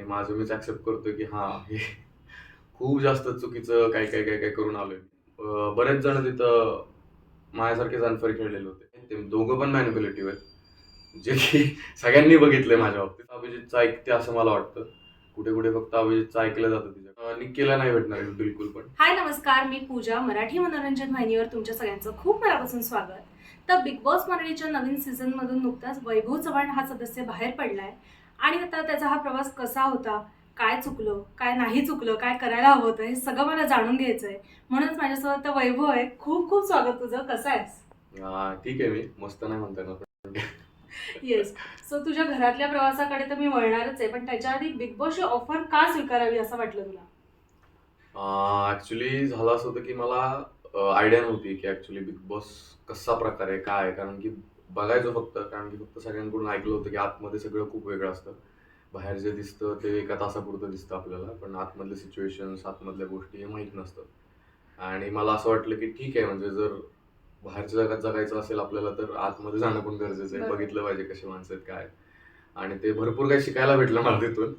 आणि माझं मीच ऍक्सेप्ट करतो की हा हे खूप जास्त चुकीचं काय काय काय काय करून आलोय. बरेच जण तिथं माझ्यासारखेच अनफेअर खेळलेले होते. ते दोघं पण मॅनिप्युलेटिव्ह आहेत. जे की सगळ्यांनी बघितलंय माझ्या बाबतीत. अभिजितचं ऐकते असं मला वाटतं. कुठे कुठे फक्त अभिजितचं ऐकलं जातं तिच्या निकेला नाही भेटणार बिलकुल पण. हाय नमस्कार. मी पूजा मराठी मनोरंजन वाहिनीवर तुमच्या सगळ्यांचं खूप मनापासून स्वागत. तर बिग बॉस मराठीच्या नवीन सीझनमधून नुकताच वैभव चव्हाण हा सदस्य बाहेर पडलाय. आणि आता त्याचा हा प्रवास कसा होता? काय चुकलं? काय नाही चुकलं? काय करायला हवं होतं? हे सगळं मला जाणून घ्यायचंय. म्हणूनच माझ्यासोबत वैभव आहे. खूप खूप स्वागत तुझं. कसं आहेस? ठीक आहे मी. मस्त नाही म्हणता येणार. पण येस सो तुझ्या घरातल्या प्रवासाकडे तर मी वळणारच आहे. पण त्याच्या आधी बिग बॉसची ऑफर का स्वीकारावी असं वाटलं तुला? ऍक्च्युली झालं असं होतं की मला आयडिया नव्हती की ऍक्च्युली बिग बॉस कसा प्रकार आहे काय? आहे कारण की बघायचो फक्त कारण की फक्त सगळ्यांकडून ऐकलं होतं की आतमध्ये सगळं खूप वेगळं असतं. बाहेर जे दिसतं ते एका तासापुरतं दिसतं आपल्याला पण आतमधले सिच्युएशन्स आतमधल्या गोष्टी हे माहीत नसतं. आणि मला असं वाटलं की ठीक आहे म्हणजे जर बाहेरच्या जगात जगायचं असेल आपल्याला तर आतमध्ये जाणं पण गरजेचं आहे. बघितलं पाहिजे कसे माणसं आहेत काय आणि ते भरपूर काही शिकायला भेटलं मला तिथून.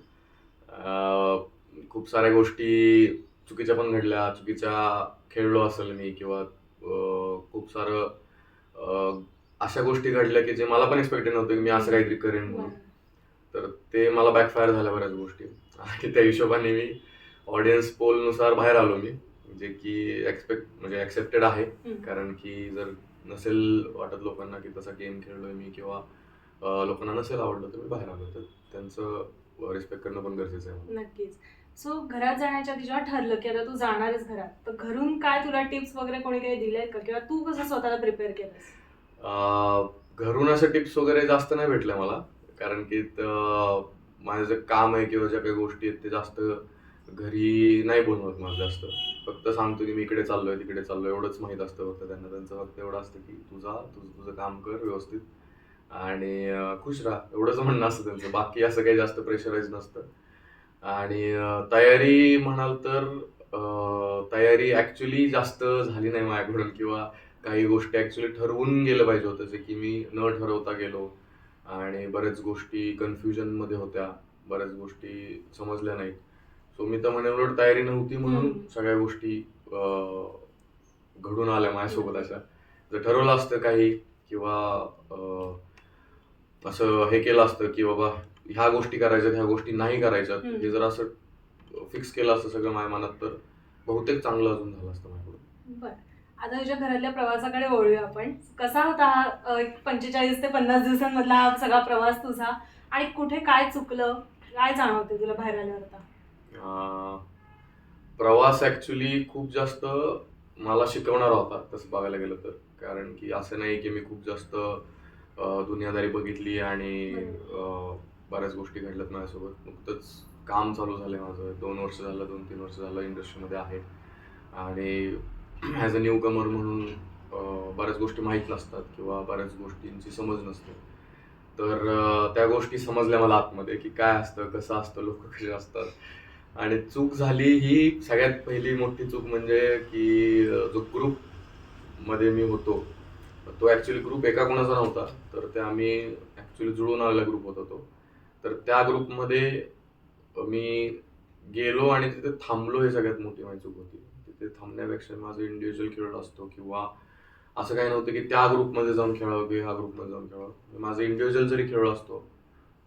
खूप साऱ्या गोष्टी चुकीच्या पण घडल्या. चुकीच्या खेळलो असेल मी किंवा खूप सारं अशा गोष्टी घडल्या की जे मला पण एक्सपेक्टेड नव्हतं की मी असं काहीतरी करेन म्हणून. तर ते मला बॅकफायर झाल्या बऱ्याच गोष्टी. आणि त्या हिशोबाने मी ऑडियन्स पोलनुसार बाहेर आलो मी जे की एक्सपेक्ट म्हणजे ऍक्सेप्टेड आहे. कारण की जर नसेल वाटत लोकांना की तसा गेम खेळलोय मी किंवा लोकांना नसेल आवडलं तर मी बाहेर आलो तर त्यांचं रिस्पेक्ट करणं पण गरजेचं आहे. नक्कीच. सो घरात जाण्याच्या आधी जेव्हा ठरलं की आता तू जाणारच घरात तर घरून काय तुला टिप्स वगैरे कोणी काही दिले का? किंवा तू कसं स्वतःला प्रिपेअर केलंस? घरून अशा टिप्स वगैरे जास्त नाही भेटल्या मला. कारण की माझं जे काम आहे किंवा ज्या काही गोष्टी आहेत ते जास्त घरी नाही बनवत मला जास्त. फक्त सांगतो की मी इकडे चाललोय तिकडे चाललोय एवढंच माहीत असतं फक्त त्यांना. त्यांचं फक्त एवढं असतं की तुझा तुझं तुझं काम कर व्यवस्थित. आणि खुश राहा. एवढंच म्हणणं असतं त्यांचं. बाकी असं काही जास्त प्रेशराईज नसतं. आणि तयारी म्हणाल तर तयारी ॲक्च्युली जास्त झाली नाही माझ्याकडून. किंवा काही गोष्टी ॲक्च्युली ठरवून गेलं पाहिजे होतं जे की मी न ठरवता गेलो. आणि बऱ्याच गोष्टी कन्फ्युजनमध्ये होत्या बऱ्याच गोष्टी समजल्या नाहीत. सो मी तर म्हणेन उलट तयारी नव्हती म्हणून. सगळ्या गोष्टी घडून आल्या माझ्यासोबत अशा. जर ठरवलं असतं काही किंवा असं हे केलं असतं की बाबा ह्या गोष्टी करायच्यात ह्या गोष्टी नाही करायच्यात. हे जर असं फिक्स केलं असतं सगळं माझ्या मनात तर बहुतेक चांगलं अजून झालं असतं माझ्याकडून. बर. आता तुझ्या घरातल्या प्रवासाकडे वळूया आपण. कसा होता हा एक पंचेचाळीस ते पन्नास दिवसांमधला हा सगळा प्रवास तुझा? आणि कुठे काय चुकलं? काय जाणवते तुला बाहेर आल्यावर आता? अं, प्रवास ऍक्च्युली खूप जास्त मला शिकवणारा होता तसं बघायला गेलं तर. कारण की असं नाही की मी खूप जास्त अं, दुनियादारी बघितली आणि अं, बऱ्याच गोष्टी घडल्यात माझ्यासोबत. नुकतंच काम चालू झालंय माझं. दोन वर्ष झालं दोन तीन वर्ष झालं इंडस्ट्रीमध्ये आहे. आणि ॲज अ न्यू कमर म्हणून बऱ्याच गोष्टी माहीत नसतात किंवा बऱ्याच गोष्टींची समज नसते. तर त्या गोष्टी समजल्या मला आतमध्ये की काय असतं कसं असतं लोक कसे असतात. आणि चूक झाली ही सगळ्यात पहिली मोठी चूक म्हणजे की जो ग्रुपमध्ये मी होतो तो ॲक्च्युली ग्रुप एका कोणाचा नव्हता. तर ते आम्ही ॲक्च्युली जुळून आलेला ग्रुप होता तो. तर त्या ग्रुपमध्ये मी गेलो आणि तिथे थांबलो हे सगळ्यात मोठी माझी चूक होती. तिथे थांबण्यापेक्षा माझं इंडिव्हिज्युअल खेळलो असतो किंवा असं काही नव्हतं की त्या ग्रुपमध्ये जाऊन खेळावं किंवा ह्या ग्रुपमध्ये जाऊन खेळावं. माझं इंडिव्हिज्युअल जरी खेळलो असतो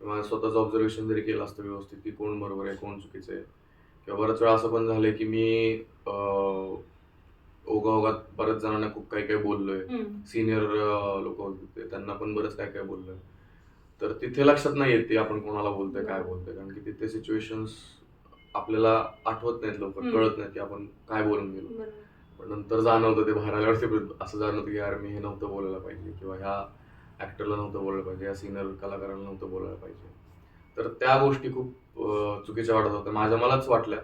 माझं स्वतःचं ऑब्झर्वेशन जरी केलं असतं व्यवस्थित की कोण बरोबर आहे कोण चुकीचं आहे किंवा बऱ्याच वेळा असं पण झालंय की मी अं, ओघाओघात बऱ्याच जणांना खूप काही काही बोललोय. सिनियर लोक होते त्यांना पण बरंच काय काय बोललोय. तर तिथे लक्षात नाही येत ते आपण कोणाला बोलतोय काय बोलतोय कारण की तिथे सिच्युएशन्स आपल्याला आठवत नाहीत लवकर. कळत नाही की आपण काय बोलून गेलो. पण नंतर जाणवतं ते बाहेर आल्यावरती पण असं जाणवतं की यार मी हे नव्हतं बोलायला पाहिजे किंवा ह्या ऍक्टरला नव्हतं बोलायला पाहिजे या सिनियर कलाकाराला नव्हतं बोलायला पाहिजे. तर त्या गोष्टी खूप चुकीच्या वाटत होत्या. माझ्या मलाच वाटल्या.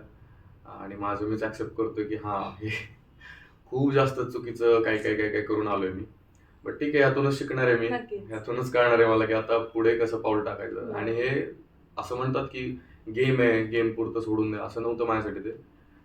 आणि माझं मीच ऍक्सेप्ट करतोय की हा हे खूप जास्त चुकीचं काय काय काय काय करून आलोय मी. बट ठीक आहे यातूनच शिकणार आहे मी. ह्यातूनच कळणार आहे मला की आता पुढे कसं पाऊल टाकायचं. आणि हे असं म्हणतात की गेम आहे गेम पुरतं सोडून द्या असं नव्हतं माझ्यासाठी ते.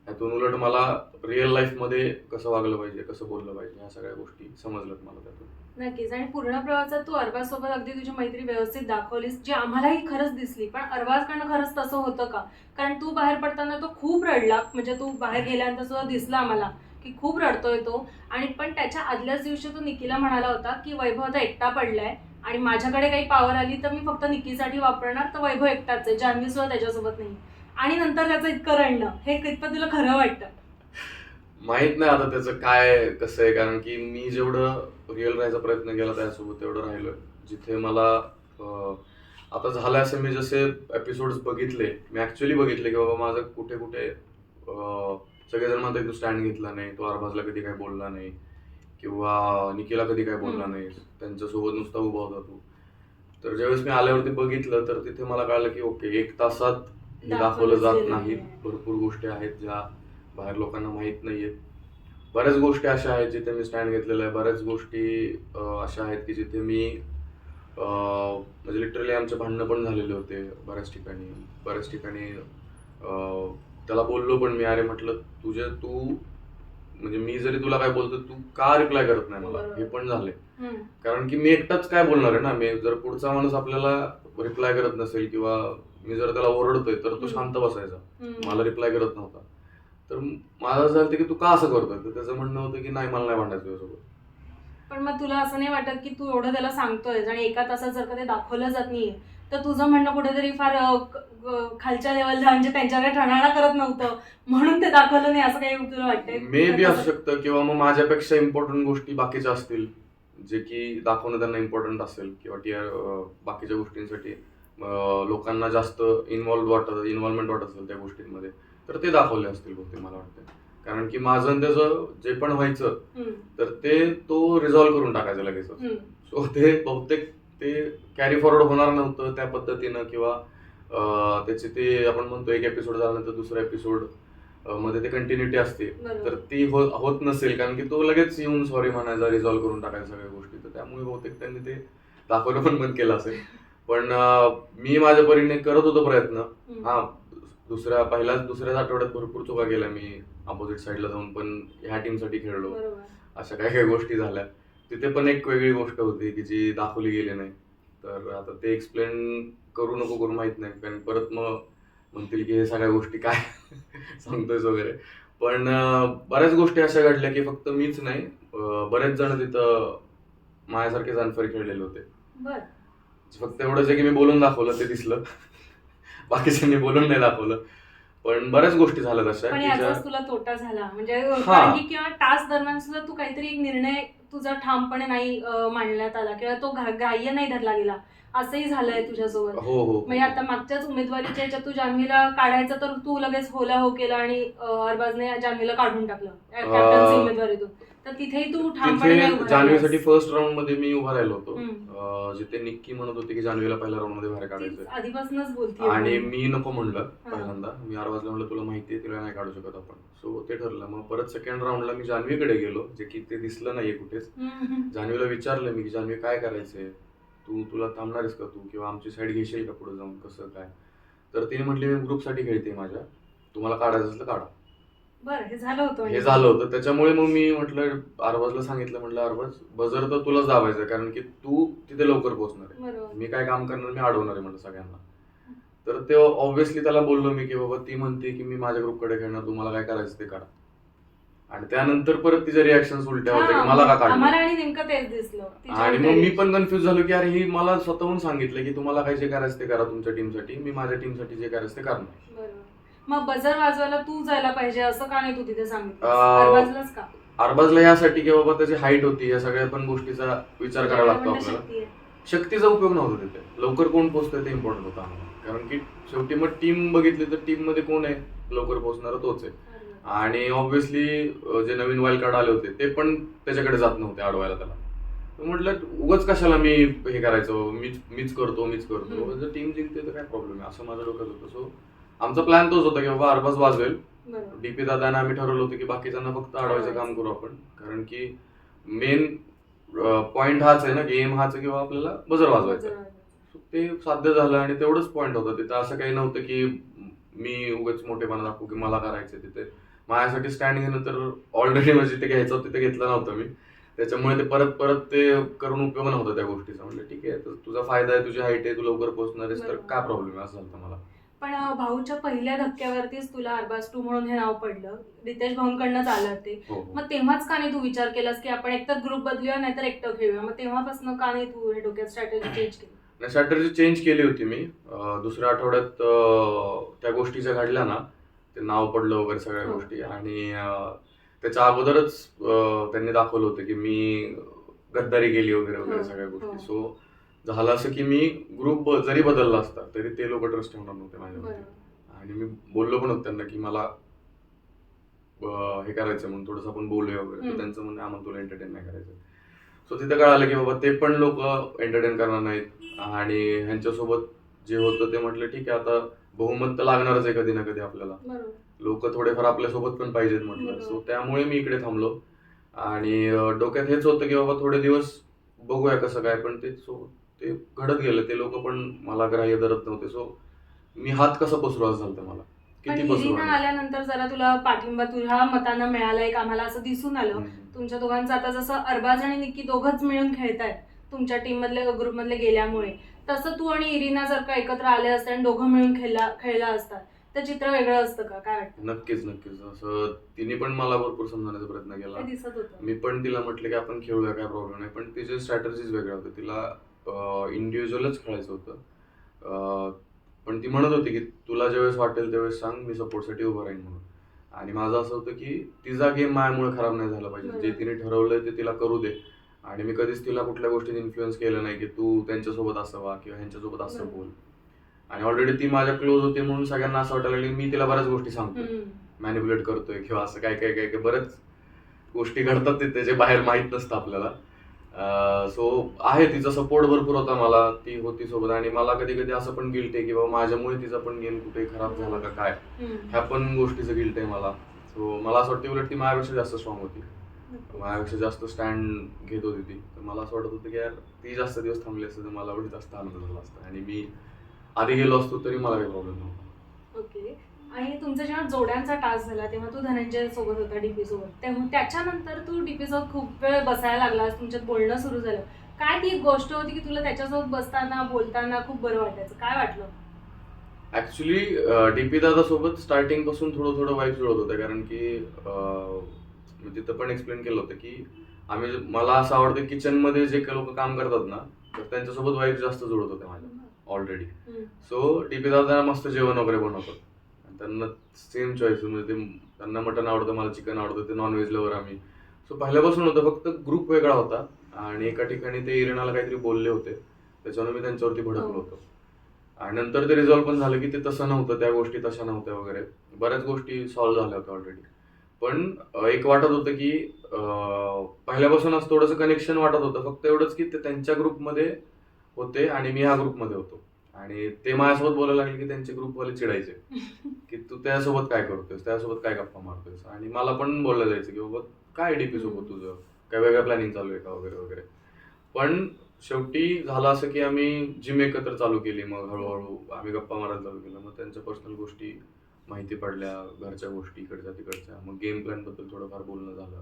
त्यातून उलट मला रिअल लाईफमध्ये कसं वागलं पाहिजे कसं बोललं पाहिजे ह्या सगळ्या गोष्टी समजल्यात मला त्यातून. नक्कीच. आणि पूर्ण प्रवासात तू अरबाजसोबत अगदी तुझी मैत्री व्यवस्थित दाखवलीस जी आम्हालाही खरंच दिसली पण अरबाजकडनं खरंच तसं होतं का? कारण तू बाहेर पडताना तो खूप रडला म्हणजे तू बाहेर गेल्यानंतर सुद्धा दिसला आम्हाला की खूप रडतोय तो. आणि पण त्याच्या आदल्याच दिवशी तो निकिला म्हणाला होता की वैभव आता एकटा पडलाय आणि माझ्याकडे काही पावर आली तर मी फक्त निकीसाठी वापरणार तर वैभव एकटाच आहे जान्हवी सुद्धा त्याच्यासोबत नाही. आणि नंतर त्याचं इतकं रडणं हे कितपत तुला खरं वाटतं? माहीत नाही आता त्याचं काय कसं आहे कारण की मी जेवढं रिअल राहायचा प्रयत्न केला त्यासोबत तेवढं राहिलं. जिथे मला अं, आता झालं असं मी जसे एपिसोड्स बघितले मी ऍक्च्युली बघितले की बाबा माझं कुठे कुठे अं, सगळेजण म्हणतात तू स्टँड घेतला नाही तो अरबाजला कधी काही बोलला नाही. किंवा निकीला कधी काय बोलला. नाही त्यांच्यासोबत नुसता उभा होता तू. तर ज्यावेळेस मी आल्यावरती बघितलं तर तिथे मला कळलं की ओके एक तासात हे दाखवलं जात नाही. भरपूर गोष्टी आहेत ज्या बाहेर लोकांना माहीत नाहीयेत. बऱ्याच गोष्टी अशा आहेत जिथे मी स्टँड घेतलेला आहे. बऱ्याच गोष्टी अशा आहेत की जिथे मी म्हणजे लिटरली आमचे भांडणं पण झालेले होते बऱ्याच ठिकाणी. बऱ्याच ठिकाणी त्याला बोललो पण मी. अरे म्हटलं तुझे तू म्हणजे मी जरी तुला काय बोलतो तू का रिप्लाय करत नाही मला. हे पण झाले. कारण की मी एकटाच काय बोलणार आहे ना मी जर पुढचा माणूस आपल्याला रिप्लाय करत नसेल किंवा मी जर त्याला ओरडतोय तर तो. शांत बसायचा. मला रिप्लाय करत नव्हता तर माझं असं झालं की तू का असं करतोय तर त्याचं म्हणणं होतं की नाही मला नाही भांडायचं तुझ्यासोबत पण मग तुला असं नाही वाटत की तू एवढं त्याला सांगतोय आणि एका तासात जर का ते दाखवलं जात नाहीये तर तुझं म्हणणं कुठेतरी फार खालच्या लेवलला म्हणजे त्यांच्याकडे ठरणारा करत नव्हतं. म्हणून ते दाखवलं नाही असं काही तुला वाटतंय? मे बी असू शकतं किंवा मग माझ्यापेक्षा इम्पॉर्टंट गोष्टी बाकीच्या असतील जे की दाखवणं त्यांना इम्पॉर्टंट असेल किंवा टी बाकीच्या गोष्टींसाठी लोकांना जास्त इन्व्हॉल्व वाटत इन्व्हॉल्वमेंट वाटत असेल त्या गोष्टींमध्ये तर ते दाखवले असतील बहुतेक मला वाटतं कारण की माझं त्याचं जे पण व्हायचं तर ते तो रिझॉल्व्ह करून टाकायचं लगेच सो ते बहुतेक ते कॅरी फॉरवर्ड होणार नव्हतं त्या पद्धतीनं किंवा त्याचे ते आपण म्हणतो एक एपिसोड झाल्यानंतर दुसरा एपिसोडमध्ये ते कंटिन्युटी असते. तर ती हो- होत नसेल कारण की तो लगेच येऊन सॉरी म्हणायचा रिझॉल्व्ह करून टाकायचा सगळ्या गोष्टी. तर त्यामुळे बहुतेक त्यांनी ते दाखवणं पण बंद केलं असेल. पण मी माझ्या परीने करत होतो प्रयत्न. हा दुसऱ्या पहिल्याच दुसऱ्याच आठवड्यात भरपूर चुका केल्या मी अपोजिट साईडला जाऊन पण ह्या टीमसाठी खेळलो. अशा काही काही गोष्टी झाल्या. तिथे पण एक वेगळी गोष्ट होती की जी दाखवली गेली नाही. तर आता ते एक्सप्लेन करू नको करू माहीत नाही. कारण परत मग म्हणतील की हे सगळ्या गोष्टी काय सांगतोयस वगैरे. पण बऱ्याच गोष्टी अशा घडल्या की फक्त मीच नाही बरेच जण तिथं माझ्यासारखेच अनफेअर खेळलेले होते. फक्त एवढंच आहे की मी बोलून दाखवलं ते दिसलं. बाकीच्यांनी बोलून नाही दाखवलं. पण बऱ्याच गोष्टी झाल्या तशा तुला तोटा झाला. म्हणजे किंवा टास्क दरम्यान सुद्धा तू काहीतरी एक निर्णय तुझा ठामपणे नाही अं, मांडण्यात आला किंवा तो ग्रा- ग्राह्य नाही धरला गेला असंही झालंय तुझ्यासोबत. हो हो. म्हणजे आता मागच्याच उमेदवारीच्या याच्यात तू जान्हवीला काढायचं तर तू लगेच होला हो केला आणि अं, अरबाजने जान्हवीला काढून टाकलं कॅप्टन्सी उमेदवारीतून. तर तिथेही तू तिथे जान्हवीसाठी. फर्स्ट राऊंडमध्ये मी उभा राहिलो होतो. जिथे निक्की म्हणत होती की जान्हवीला पहिल्या राऊंडमध्ये बाहेर काढायचं आधीपासूनच बोलते आणि मी नको म्हणलं. पहिल्यांदा. मी आरवाजला म्हणलं तुला माहितीये तिला नाही काढू शकत आपण. सो ते ठरलं. मग परत सेकंड राऊंडला मी जान्हवीकडे गेलो जे की ते दिसलं नाहीये कुठेच. जान्हवीला विचारलं मी की जान्हवी काय करायचंय? तू तुला थांबणारेस का तू? किंवा आमची साईड घेशील का पुढे जाऊन? कसं काय? तर तिने म्हटली मी ग्रुपसाठी खेळते माझ्या. तुम्हाला काढायचं असलं काढा. बरं हे झालं होतं हे म्हणजे. झालं होतं. त्याच्यामुळे मग मी म्हटलं अरबाजला सांगितलं म्हटलं अरबाज बजर तर तुलाच दाबायचं कारण की तू तिथे लवकर पोहोचणार आहे. बरोबर. मी काय काम करणार मी अडवणार आहे म्हटलं सगळ्यांना. तर ते ऑब्व्हियसली त्याला बोललो मी की बाबा ती म्हणते की मी माझ्या ग्रुपकडे खेळणार तुम्हाला काय करायचं ते काढा. आणि त्यानंतर परत तिच्या रिॲक्शन उलट्या होत्या की मला का हा, आम्हाला आणि नेमकं तेच दिसलं. तिच्या आणि मग मी पण कन्फ्युज झालो की अरे ही मला स्वतःहून सांगितलं की तुम्हाला काय जे करायचं ते करा तुमच्या टीमसाठी मी माझ्या टीमसाठी जे करायचं ते करणार. बरोबर. मग बजर वाजवायला तू जायला पाहिजे असं का नाही तू तिथे सांगितलं अं, का? अरबाजला यासाठी की बाबा त्याची हाईट होती या सगळ्या पण गोष्टीचा विचार करावा लागतो म्हणणं आपल्याला. शक्ती आहे. शक्तीचा उपयोग नव्हता तिथे. लवकर कोण पोहोचतोय ते इम्पॉर्टंट होतं आम्हाला. कारण की शेवटी मग टीम बघितली तर टीममध्ये कोण आहे? लवकर पोहोचणार तोच आहे. आणि ऑब्व्हियसली जे नवीन वाईल्ड कार्ड आले होते ते पण त्याच्याकडे जात नव्हते अडवायला त्याला. तर म्हटलं उगाच कशाला मी हे करायचं? मीच मीच करतो मीच करतो. हम्म. जर टीम जिंकते तर काय प्रॉब्लेम आहे? असं माझं डोक्यात होतं. सो आमचा प्लॅन तोच होता की बाबा अरबाज वाजवेल. डीपी दादाने आम्ही ठरवलं होतं की बाकीच्यांना फक्त अडवायचं. काम करू आपण. कारण की मेन पॉइंट हाच आहे ना गेम हाच आहे किंवा आपल्याला बजर वाजवायचं. ते साध्य झालं आणि तेवढंच पॉइंट होतं. तिथं असं काही नव्हतं की मी उगाच मोठेपणा दाखवू की मला करायचं तिथे. माझ्यासाठी स्टँड घेणं तर ऑलरेडी म्हणजे ते घ्यायचं होतं ते घेतलं नव्हतं मी. त्याच्यामुळे ते परत परत ते करून उपयोग नव्हता त्या गोष्टीचा. म्हणजे ठीक आहे तर तुझा फायदा आहे तुझी हाईट आहे तू लवकर पोहोचणार आहेस तर. काय प्रॉब्लेम आहे? असं झालं मला. पण भाऊच्या पहिल्या धक्क्यावरतीच तुला अरबाज टू म्हणून हे नाव पडलं. रितेश भाऊंकडनंच आलं ते. हो हो. मग तेव्हाच का नाही तू विचार केलास की आपण एकतर ग्रुप बदलूया नाहीतर एकटं खेळूया? मग तेव्हापासून का नाही तू हे डोक्यात स्ट्रॅटेजी चेंज केली? नाही स्ट्रॅटर्जी चेंज केली होती मी. अं, दुसऱ्या आठवड्यात अं, त्या गोष्टीच्या घडल्या ना ते नाव पडलं वगैरे सगळ्या हो. गोष्टी. आणि अं, त्याच्या अगोदरच अं, त्यांनी दाखवलं होतं की मी गद्दारी केली वगैरे वगैरे हो, सगळ्या गोष्टी. सो झालं असं की मी ग्रुप जरी बदलला असता तरी ते लोक ट्रस्ट ठेवणार नव्हते माझ्यावरती आणि मी बोललो पण होतो त्यांना की मला हे करायचं म्हणून थोडंसं आपण बोलूया वगैरे. त्यांचं म्हणणं आम्हाला तुला एंटरटेन नाही करायचं सो तिथं कळालं की बाबा ते पण लोक एंटरटेन करणार नाहीत. आणि ह्यांच्यासोबत जे होतं ते म्हटलं ठीक आहे आता बहुमत तर लागणारच आहे कधी ना कधी आपल्याला. लोक थोडेफार आपल्यासोबत पण पाहिजेत म्हटलं. सो त्यामुळे मी इकडे थांबलो. आणि डोक्यात हेच होतं की बाबा थोडे दिवस बघूया कसं काय पण ते सो ते घडत गेलं ते लोक पण मला ग्राह्य धरत नव्हते. सो मी हात कसा पसरू असं झालं मला पण किती पसरू इरिना आल्यानंतर जरा तुला पाठिंबा तुझ्या मतानं मिळाला एक आम्हाला असं दिसून आलं. तुमच्या दोघांचं आता जसं अरबाज आणि निक्की दोघंच मिळून खेळतायत तुमच्या टीम मधले ग्रुप मधले गेल्यामुळे. तसं तू आणि इरिना जर का एकत्र आले असते आणि दोघं मिळून खेळला खेळला असतात तर चित्र वेगळं असतं का? काय वाटतं? नक्कीच नक्कीच. असं तिने पण मला भरपूर समजण्याचा प्रयत्न केला. ते दिसत होतं. मी पण तिला म्हटलं की आपण खेळूया काय प्रॉब्लेम नाही. पण तिचे स्ट्रॅटर्जीज वेगळ्या होत्या. तिला इंडिव्हिज्युअलच खेळायचं होतं. पण ती म्हणत होती की तुला ज्यावेळेस वाटेल त्यावेळेस सांग मी सपोर्टसाठी उभं राहीन म्हणून. आणि माझं असं होतं की तिचा गेम माझ्यामुळे खराब नाही झाला पाहिजे. जे. तिने ठरवलंय ते तिला करू दे. आणि मी कधीच तिला कुठल्या गोष्टीत इन्फ्लुएन्स केलं नाही की तू त्यांच्यासोबत असं वा किंवा ह्यांच्यासोबत असं. बोल. आणि ऑलरेडी ती माझ्या क्लोज होती म्हणून सगळ्यांना असं वाटायला लागलं की मी तिला बऱ्याच गोष्टी सांगतो हम्म. मॅनिपुलेट करतोय किंवा असं काय काय काय काय बरेच गोष्टी घडतात ते त्याचे बाहेर माहीत नसतं आपल्याला. सो आहे तिचा सपोर्ट भरपूर होता मला. ती होती सोबत. आणि मला कधी कधी असं पण गिल्ट आहे की बाबा माझ्यामुळे तिचा पण गेम कुठे खराब झाला का काय. ह्या पण गोष्टीचं गिल्ट आहे मला. सो मला असं वाटतं उलट ती माझ्यापेक्षा जास्त स्ट्रॉंग होती. माझ्यापेक्षा जास्त स्टँड घेत होती ती. तर मला असं वाटत होतं की यार ती जास्त दिवस थांबली असते तर मला एवढी जास्त आनंद झाला असता. आणि मी आधी गेलो असतो तरी मला काही प्रॉब्लेम नव्हता. ओके आणि तुमचा जेव्हा जोड्यांचा टास्क झाला तेव्हा तू धनंजय सोबत होता डीपी सोबत. तेव्हा त्याच्यानंतर तू डीपी सोबत खूप वेळ बसायला लागलास तुमच्यात बोलणं सुरू झालं. काय ती एक गोष्ट होती की तुला त्याच्यासोबत बसताना बोलताना खूप बरं वाटायचं? काय वाटलं? ऍक्च्युली डीपी दादा सोबत स्टार्टिंगपासून थोडं थोडं वाईफ जुळत होतं कारण की मी तिथं पण एक्सप्लेन केलं होतं की आम्ही मला असं आवडतं किचनमध्ये जे लोक काम करतात ना तर त्यांच्यासोबत वाईफ जास्त जुळत होत्या माझ्या ऑलरेडी. सो डीपी दादा मस्त जेवण वगैरे बनवतात त्यांना सेम चॉईस म्हणजे ते त्यांना मटन आवडतं मला चिकन आवडतं ते नॉनव्हेज लवर आम्ही. सो पहिल्यापासून होतं फक्त ग्रुप वेगळा होता. आणि एका ठिकाणी ते इरिनाला काहीतरी बोलले होते. त्याच्यानं मी त्यांच्यावरती भडकलो होतो. आणि नंतर ते रिझॉल्व्ह पण झालं की ते तसं नव्हतं त्या गोष्टी तशा नव्हत्या वगैरे. बऱ्याच गोष्टी सॉल्व्ह झाल्या होत्या ऑलरेडी पण एक वाटत होतं की पहिल्यापासून पहिल्यापासूनच थोडंसं कनेक्शन वाटत होतं. फक्त एवढंच की ते त्यांच्या ग्रुपमध्ये होते आणि मी ह्या ग्रुपमध्ये होतो. आणि ते माझ्यासोबत बोलायला लागले की त्यांचे ग्रुपवाले चिडायचे. की तू त्यासोबत काय करतोयस? त्यासोबत काय गप्पा मारतोयस? आणि मला पण बोललं जायचं की बाबा काय डीपी सोबत तुझं? काय वेगळं प्लॅनिंग चालू आहे का वगैरे वगैरे? पण शेवटी झालं असं की आम्ही जिम एकत्र चालू केली. मग हळूहळू आम्ही गप्पा मारायला चालू केलं. मग त्यांच्या पर्सनल गोष्टी माहिती पडल्या घरच्या गोष्टी इकडच्या तिकडच्या. मग गेम प्लॅनबद्दल थोडंफार बोलणं झालं.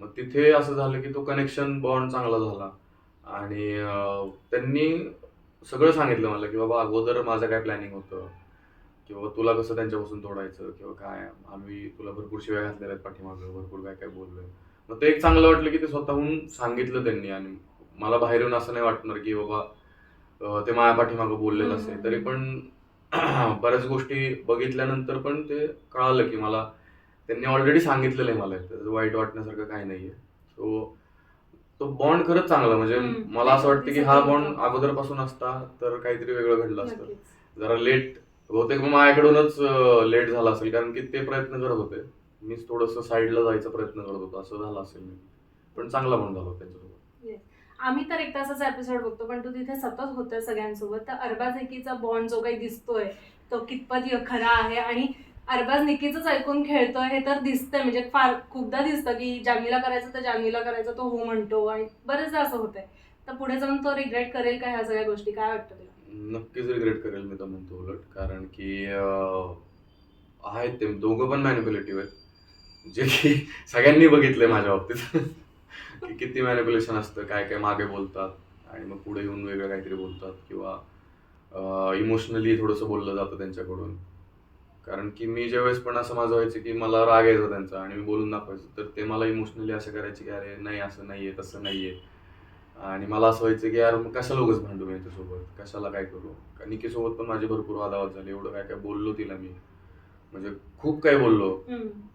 मग तिथे असं झालं की तो कनेक्शन बॉन्ड चांगला झाला. आणि त्यांनी सगळं सांगितलं मला की बाबा अगोदर माझं काय प्लॅनिंग होतं? किंवा तुला कसं त्यांच्यापासून तोडायचं? किंवा काय? आम्ही तुला भरपूर शिव्या घातलेल्या आहेत पाठीमागं भरपूर काय काय बोललोय. मग ते एक चांगलं वाटलं की ते स्वतःहून सांगितलं त्यांनी आणि मला बाहेर येऊन असं नाही वाटणार की बाबा ते माझ्या पाठीमागं बोललेलं. असेल. तरी पण बऱ्याच गोष्टी बघितल्यानंतर पण ते कळालं की मला त्यांनी ऑलरेडी सांगितलेलं आहे मला. त्याचं वाईट वाटण्यासारखं काही नाहीये. सो तो बॉन्ड खरंच चांगला. म्हणजे. मला असं वाटतं की हा बॉन्ड. अगोदरपासून असता तर काहीतरी वेगळं घडलं असतं. जरा लेट बहुतेक माझ्याकडूनच लेट झाला असेल. कारण की ते प्रयत्न करत होते. मीच थोडंसं साईडला जायचा प्रयत्न करत होतो. असं झालं असेल मी. पण चांगला बॉन्ड झाला त्यांच्यासोबत. आम्ही तर एक तासाचा एपिसोड बघतो पण तू तिथे सतत होतं सगळ्यांसोबत. तर अरबाज निकीचा बॉन्ड जो काही दिसतोय तो कितपत खरा आहे? आणि अरबाज निकीचंच ऐकून खेळतोय हे तर दिसतंय. म्हणजे फार खूपदा दिसतं की जान्हवीला करायचं तर जान्हवीला करायचं तो हो म्हणतो आणि बरेचदा असं होतंय. तर पुढे जाऊन तो रिग्रेट करेल का ह्या सगळ्या गोष्टी? काय वाटतं तुला? नक्कीच रिग्रेट करेल मी तर म्हणतो उलट. कारण की आहेत ते. दोघं पण मॅनिप्युलेटिव्ह आहेत. जे की सगळ्यांनी बघितलंय माझ्या बाबतीत. की किती मॅनिप्युलेशन असतं काय काय मागे बोलतात आणि मग पुढे येऊन वेगळं काहीतरी बोलतात किंवा इमोशनली थोडंसं बोललं जातं त्यांच्याकडून. कारण की मी ज्यावेळेस पण असं माझं व्हायचं की मला राग यायचा त्यांचा आणि मी बोलून दाखवायचं तर ते मला इमोशनली असं करायचे की अरे नाही असं नाहीये तसं नाहीये. आणि मला असं व्हायचं की यार मग कशाला उगाच भांडू मी याच्यासोबत कशाला काय करू? कारण निकीसोबत पण माझे भरपूर वादावाद झाले एवढं काय काय बोललो तिला मी. म्हणजे खूप काय बोललो.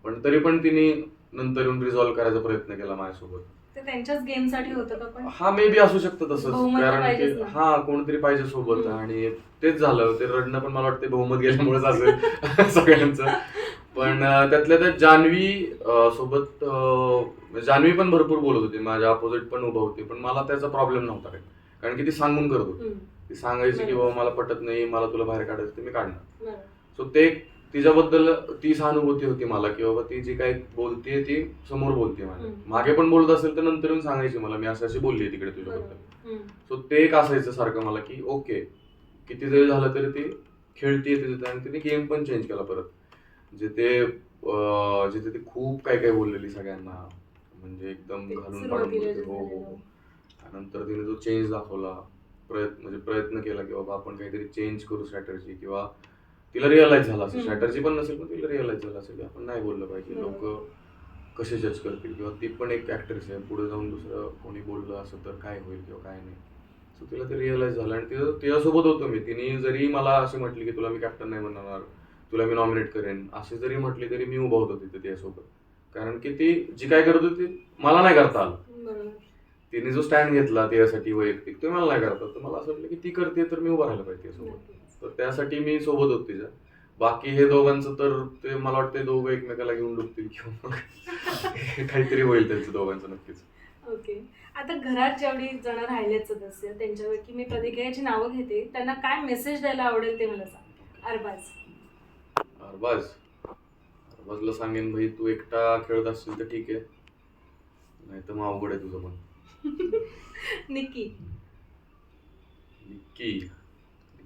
पण तरी पण तिने नंतर येऊन रिझॉल्व्ह करायचा प्रयत्न केला माझ्यासोबत. ते त्यांच्याच गेमसाठी होतं का पण हा मे बी असू शकतं तसंच बहुमत कारण की पाहिजेच ना. हा कोणतरी पाहिजे सोबत हम्म. आणि तेच झालं ते रडणं पण मला वाटतं बहुमत गेल्यामुळेच असेल सगळ्यांचं पण अं, त्यातल्या त्यात जान्हवी अं, सोबत अं, जान्हवी पण भरपूर बोलत होती माझ्या अपोजिट पण उभं होती पण मला त्याचा प्रॉब्लेम नव्हता काही कारण की ती सांगून करत होती हम्म. ती सांगायची की. बाबा मला पटत नाही मला तुला बाहेर काढायचं ते मी काढणार. सो ते तिच्याबद्दल ती सहानुभूती होती मला की बाबा ती जी काही बोलते ती समोर बोलते माझ्या. मागे पण बोलत असेल तर नंतर येऊन सांगायची मला मी अशी अशी बोलली तिकडे तुझ्याबद्दल. सो ते एक असायचं सारखं मला की ओके किती जरी झालं तरी ती खेळते तिथे आणि तिने गेम पण चेंज केला परत. जिथे जिथे ती खूप काय काय बोललेली सगळ्यांना. म्हणजे एकदम घालून पाडून हो हो. हो. नंतर तिने जो चेंज दाखवला. प्रयत्न म्हणजे प्रयत्न केला की बाबा आपण काहीतरी चेंज करू स्ट्रॅटर्जी किंवा तिला रिअलाइज झाला असेल. स्ट्रॅटर्जी पण नसेल पण तिला रिअलाइज झालं असेल. की आपण नाही बोललं पाहिजे. लोक कसे जज करतील? किंवा ती पण एक ऍक्ट्रेस आहे. पुढे जाऊन दुसरं कोणी बोललं असं तर काय होईल किंवा काय नाही? सो तिला ते रिअलाइज झालं. आणि तिचं तिच्यासोबत होतो मी. तिने जरी मला अशी म्हटली की तुला मी कॅप्टन नाही बनवणार तुला मी नॉमिनेट करेन. अशी जरी म्हटली तरी मी उभा होतो तिथे तिच्यासोबत. कारण की ती जी काय करत होती मला नाही करता आलं. तिने जो स्टँड घेतला त्यासाठी वैयक्तिक ते मला नाही करता तर मला असं वाटलं की ती करते तर मी उभा राहायला पाहिजे तिच्यासोबत. तर त्यासाठी मी सोबत होतो तिच्या बाकी हे दोघांचं तर ते मला वाटतं दोघं एकमेकाला घेऊन डुबतील किंवा काहीतरी होईल त्यांचं दोघांचं नक्कीच. ओके. आता घरात जेवढी जण राहिलेत सदस्य त्यांच्यापैकी मी प्रतिक्रियाची नावं घेते. त्यांना काय मेसेज द्यायला आवडेल ते मला सांग. अरबाज. अरबाज? अरबाजला सांगेन भाई तू एकटा खेळत असशील तर ठीक आहे. नाही तर मग अवघड आहे तुझं पण. निक्की. निक्की?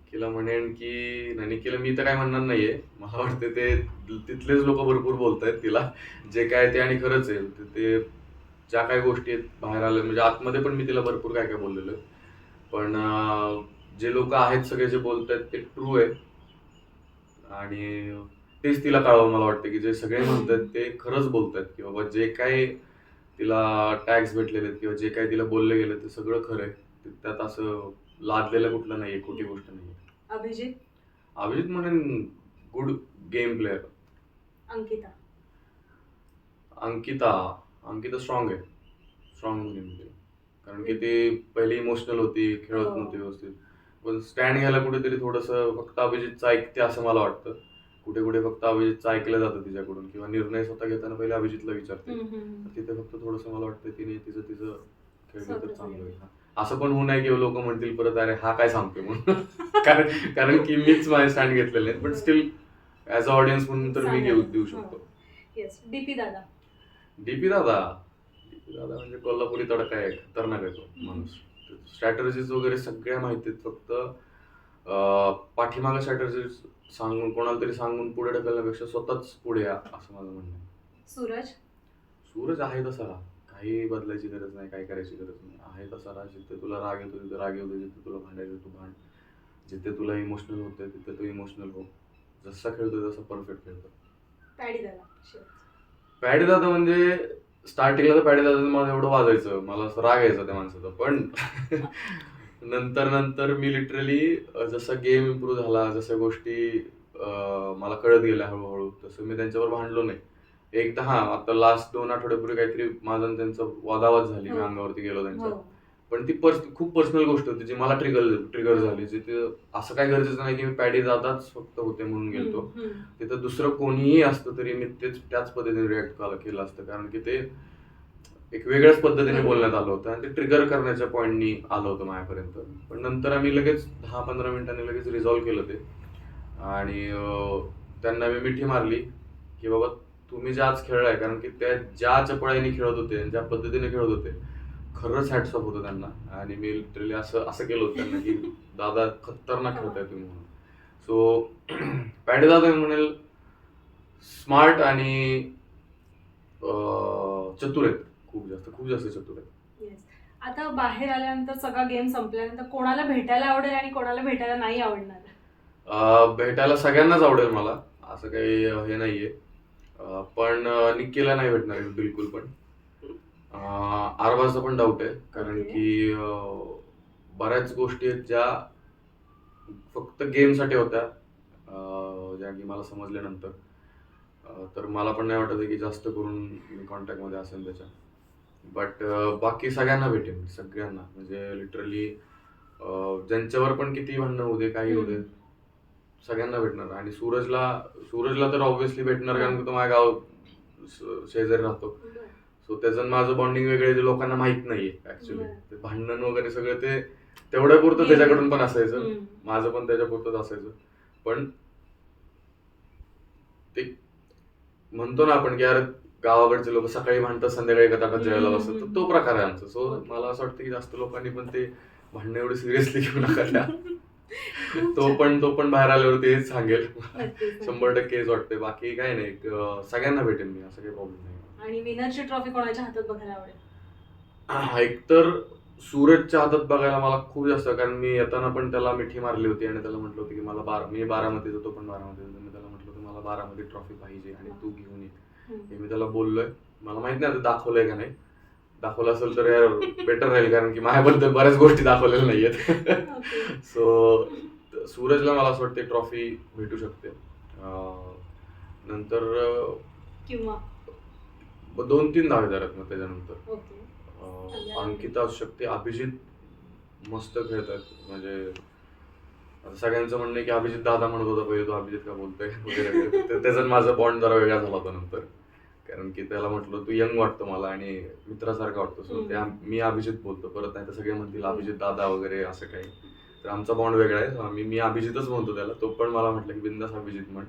निक्कीला म्हणेन की नाही निक्कीला मी तर काय म्हणणार नाहीये. मला वाटते ते तिथलेच लोक भरपूर बोलत आहेत तिला. जे काय ते आणि खरंच आहे. ते- ते ज्या काही गोष्टी आहेत बाहेर आल्या म्हणजे आतमध्ये पण मी तिला भरपूर काय काय बोललेलो पण जे लोक आहेत सगळे जे बोलत आहेत ते ट्रू आहे. आणि तेच तिला कळावं मला वाटतं की जे सगळे म्हणतात ते खरंच बोलतात की बाबा जे काय तिला टॅक्स भेटलेले आहेत किंवा जे काय तिला बोलले गेले ते सगळं खरं आहे. त्यात असं लादलेलं कुठलं नाहीये खोटी गोष्ट नाहीये. अभिजित? अभिजित म्हणेन good game player Ankita. Ankita Ankita strong आहे. स्ट्रॉंग गेम प्लेअर कारण की ती पहिली इमोशनल होती खेळत हो. नव्हती व्यवस्थित. पण स्टँड घ्यायला कुठेतरी थोडंसं फक्त अभिजितचं ऐकते असं मला वाटतं. कुठे कुठे फक्त अभिजितचं ऐकलं जातं तिच्याकडून किंवा निर्णय स्वतः घेताना पहिले अभिजितला विचारते. तिथे फक्त थोडंसं मला वाटतं तिने तिचं तिचं खेळलं तर चांगलं खेळ. असं पण होऊ नये की लोक म्हणतील परत अरे हा काय सांगतोय म्हणून. कारण कारण की मीच माझे स्टँड घेतलेले आहेत पण स्टील ऍज अ ऑडियन्स म्हणून तर मी घेऊ देऊ शकतो येस डीपी दादा. डीपी दादा? डीपी दादा म्हणजे कोल्हापुरी तडका आहे खतरनाक आहे तो माणूस. स्ट्रॅटर्जीज वगैरे सगळ्या माहितीत फक्त पाठीमागं स्ट्रॅटर्जीज सांगून कोणाला तरी सांगून पुढे ढकलण्यापेक्षा स्वतःच पुढे या असं माझं म्हणणं आहे. सूरज. सूरज आहे तसा. काही बदलायची गरज नाही काही करायची गरज नाही. आहे तसा राहा जिथे तुला राग येतो तिथे राग येऊ दे जिथे तुला भांडायचं तू भांड. जिथे तुला इमोशनल होते तिथे तू इमोशनल हो. जसा खेळतोय तसा परफेक्ट खेळतो पॅडी दादा. पॅडी दादा म्हणजे स्टार्टिंगला तर पॅडी दादा मला एवढं वाजायचं. मला असं राग यायचा त्या माणसाचा. पण नंतर नंतर मी लिटरली जसं गेम इम्प्रूव्ह झाला जसं गोष्टी मला कळत गेल्या हळूहळू तसं मी त्यांच्यावर भांडलो नाही. एकदा हा आता लास्ट दोन आठवड्यापूर्वी काहीतरी माझा आणि त्यांचा वादावाद झाली मी हो. अंगावरती गेलो त्यांच्या हो पण ती पर्स खूप पर्सनल गोष्ट होती जी मला ट्रिगर ट्रिगर झाली जिथे असं काय गरजेचं नाही की मी पॅडी दादाच फक्त होते म्हणून गेलतो हम्म, हम्म. तिथं दुसरं कोणीही असतं तरी मी तेच त्याच पद्धतीने रिॲक्ट केलं असतं कारण की ते एक वेगळ्याच पद्धतीने बरोबर. बोलण्यात आलं होतं आणि ते ट्रिगर करण्याच्या पॉईंटनी आलं होतं माझ्यापर्यंत पण नंतर आम्ही लगेच दहा पंधरा मिनिटांनी लगेच रिझॉल्व्ह केलं ते आणि अं, त्यांना मी मिठी मारली की बाबा तुम्ही जे आज खेळलाय कारण की त्या ज्या चपळाईने खेळत होते ज्या पद्धतीने खेळत होते खरंच हॅट्स ऑफ होतं त्यांना. आणि मी लिटरली असं असं केलं होतं त्यांना की दादा खतरनाक खेळताय तुम्ही म्हणून. सो पॅडे दादा मी म्हणेल स्मार्ट आणि चतुर आहेत. खूप जास्त खूप जास्त चतुर आहेत. येस आता बाहेर आल्यानंतर सगळा गेम संपल्यानंतर कोणाला भेटायला आवडेल आणि कोणाला भेटायला नाही आवडणार? भेटायला सगळ्यांनाच आवडेल मला. असं काही हे नाहीये. पण निक्कीला नाही भेटणार बिलकुल पण. अं, आरबाजचा पण डाऊट आहे कारण. की बऱ्याच गोष्टी आहेत ज्या फक्त गेमसाठी होत्या ज्या की मला समजल्यानंतर. तर मला पण नाही वाटत की जास्त करून मी कॉन्टॅक्टमध्ये असेल त्याच्या. बट बाकी सगळ्यांना भेटेन सगळ्यांना. म्हणजे लिटरली ज्यांच्यावर पण किती भांडणं होऊ दे काही होऊ दे सगळ्यांना भेटणार आणि सूरजला सूरजला तर ऑब्व्हियसली भेटणार कारण की तो माझ्या गाव शेजारी राहतो सो त्याचं माझं बॉन्डिंग वेगळे ते लोकांना माहीत नाहीये ऍक्च्युली. ते भांडण वगैरे सगळं ते तेवढ्या पुरतं त्याच्याकडून पण असायचं. माझं पण त्याच्या पुरतंच असायचं पण ते म्हणतो ना आपण की यार गावाकडचे लोक सकाळी भांडतात संध्याकाळी एका ताटात जेवायला बसतात तर. तो प्रकार आहे आमचा सो. मला असं वाटतं की जास्त लोकांनी पण ते भांडणं एवढे सिरियसली घेऊ नका तो. पण तो पण बाहेर आल्यावरती हेच सांगेल. शंभर टक्के हेच वाटते बाकी काय नाही सगळ्यांना भेटेन मी असं काही प्रॉब्लेम नाही. आणि विनरची ट्रॉफी कोणाच्या हातात बघायला आवडेल? एकतर सूरजच्या हातात बघायला मला खूप जास्त कारण मी येताना पण त्याला मिठी मारली होती आणि त्याला म्हटलं होतं की मला बारा मी बारामध्ये जातो पण बारामध्ये जातो मी त्याला म्हटलं होतं मला बारामध्ये ट्रॉफी पाहिजे आणि तू घेऊन ये. हे मी त्याला बोललोय. मला माहीत नाही आता दाखवलंय का नाही. दाखवलं असेल तर यार बेटर राहील कारण की माझ्याबद्दल बऱ्याच गोष्टी दाखवलेल्या नाहीयेत. Okay. सो सूरजला मला असं वाटतं ट्रॉफी भेटू शकते. नंतर दोन तीन आहेत मग त्याच्यानंतर. अंकिता असू शकते अभिजित मस्त खेळतात. म्हणजे सगळ्यांचं म्हणणं आहे की अभिजित दादा म्हणत होता पहिले तो अभिजित का बोलतोय? वगैरे त्याचा माझा बॉन्ड जरा वेगळा झाला होता नंतर. कारण की त्याला म्हटलं तू यंग वाटतो मला आणि मित्रासारखा वाटतो सो. त्या मी अभिजित बोलतो. परत नाही तर सगळे म्हणतील अभिजित दादा वगैरे असं काही. तर आमचा बॉन्ड वेगळा आहे. आम्ही मी अभिजितच म्हणतो त्याला. तो पण मला म्हटलं की बिंदास अभिजित म्हण.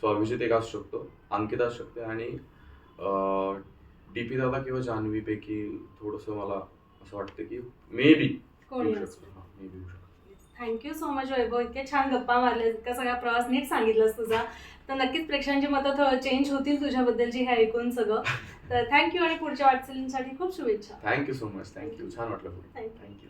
सो अभिजित एक असू शकतो. अंकिता असू शकते. आणि डी पी दादा किंवा जान्हवी पैकी थोडंसं मला असं वाटतं की maybe maybe thank you so much Vaibhav. इतके छान गप्पा मारल्या इतका सगळा प्रवास नीट सांगितलास तुझा. तर नक्कीच प्रेक्षकांची मतं थोडं चेंज होतील तुझ्याबद्दलची हे ऐकून सगळं. तर थँक्यू आणि पुढच्या वाटचालींसाठी खूप शुभेच्छा. थँक्यू सो मच थँक्यू छान वाटलं. थँक्यू